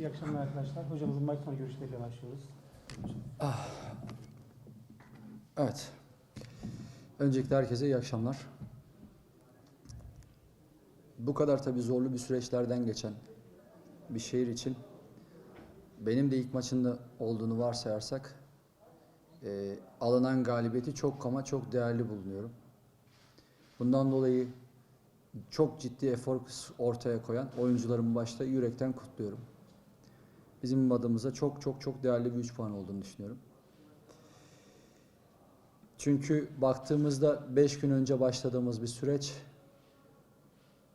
İyi akşamlar arkadaşlar. Hocamızın maç sonu görüşleriyle başlıyoruz. Evet. Öncelikle herkese iyi akşamlar. Bu kadar tabii zorlu bir süreçlerden geçen bir şehir için benim de ilk maçında olduğunu varsayarsak e, alınan galibiyeti çok ama çok değerli bulunuyorum. Bundan dolayı çok ciddi efor ortaya koyan oyuncularımı başta yürekten kutluyorum. Bizim adımıza çok çok çok değerli bir 3 puan olduğunu düşünüyorum. Çünkü baktığımızda 5 gün önce başladığımız bir süreç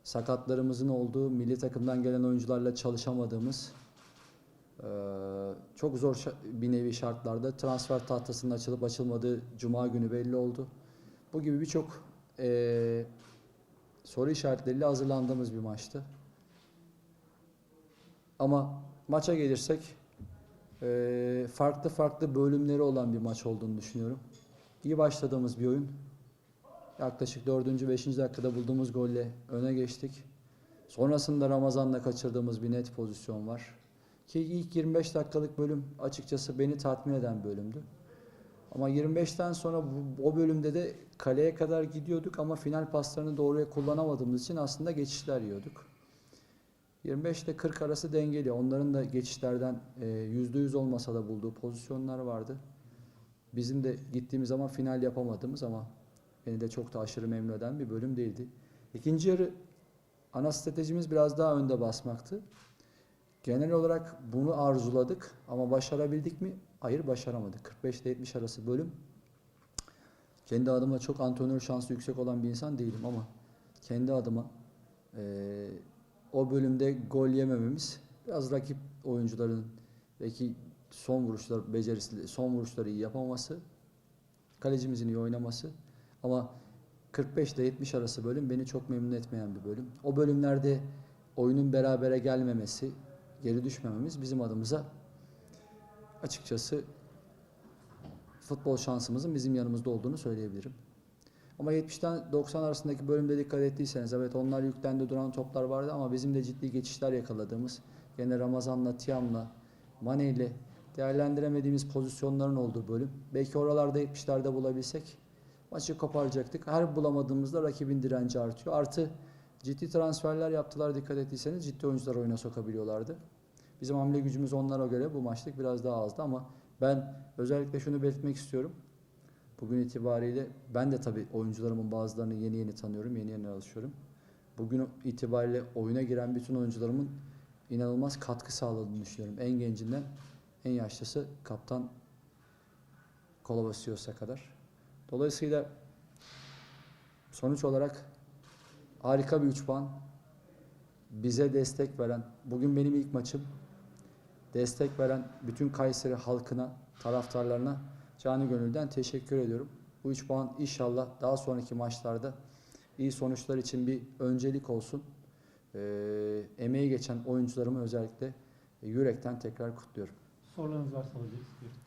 sakatlarımızın olduğu, milli takımdan gelen oyuncularla çalışamadığımız çok zor bir nevi şartlarda transfer tahtasının açılıp açılmadığı cuma günü belli oldu. Bu gibi birçok soru işaretleriyle hazırlandığımız bir maçtı. Ama maça gelirsek eee, farklı farklı bölümleri olan bir maç olduğunu düşünüyorum. İyi başladığımız bir oyun. Yaklaşık 4. 5. dakikada bulduğumuz golle öne geçtik. Sonrasında Ramazan'la kaçırdığımız bir net pozisyon var. Ki ilk 25 dakikalık bölüm açıkçası beni tatmin eden bölümdü. Ama 25'ten sonra bu, o bölümde de kaleye kadar gidiyorduk ama final paslarını doğruya kullanamadığımız için aslında geçişler yiyorduk. 25 ile 40 arası dengeli. Onların da geçişlerden e, %100 olmasa da bulduğu pozisyonlar vardı. Bizim de gittiğimiz zaman final yapamadığımız ama beni de çok da aşırı memnun eden bir bölüm değildi. İkinci yarı ana stratejimiz biraz daha önde basmaktı. Genel olarak bunu arzuladık ama başarabildik mi? Hayır başaramadık. 45 ile 70 arası bölüm. Kendi adıma çok antrenör şansı yüksek olan bir insan değilim ama kendi adıma eee, o bölümde gol yemememiz biraz rakip oyuncuların belki son vuruşlar becerisi, son vuruşları iyi yapamaması, kalecimizin iyi oynaması ama 45 ile 70 arası bölüm beni çok memnun etmeyen bir bölüm. O bölümlerde oyunun berabere gelmemesi, geri düşmememiz bizim adımıza açıkçası futbol şansımızın bizim yanımızda olduğunu söyleyebilirim. Ama 70'ten 90 arasındaki bölümde dikkat ettiyseniz evet onlar yüklendi duran toplar vardı ama bizim de ciddi geçişler yakaladığımız gene Ramazan'la, Tiam'la, Mane ile değerlendiremediğimiz pozisyonların olduğu bölüm. Belki oralarda 70'lerde bulabilsek maçı koparacaktık. Her bulamadığımızda rakibin direnci artıyor. Artı ciddi transferler yaptılar dikkat ettiyseniz ciddi oyuncular oyuna sokabiliyorlardı. Bizim hamle gücümüz onlara göre bu maçlık biraz daha azdı ama ben özellikle şunu belirtmek istiyorum. Bugün itibariyle ben de tabii oyuncularımın bazılarını yeni yeni tanıyorum, yeni yeni alışıyorum. Bugün itibariyle oyuna giren bütün oyuncularımın inanılmaz katkı sağladığını düşünüyorum. En gencinden en yaşlısı kaptan Kolovasios'a kadar. Dolayısıyla sonuç olarak harika bir 3 puan. Bize destek veren, bugün benim ilk maçım. Destek veren bütün Kayseri halkına, taraftarlarına canı gönülden teşekkür ediyorum. Bu 3 puan inşallah daha sonraki maçlarda iyi sonuçlar için bir öncelik olsun. Ee, emeği geçen oyuncularımı özellikle yürekten tekrar kutluyorum. Sorularınız varsa alabiliriz.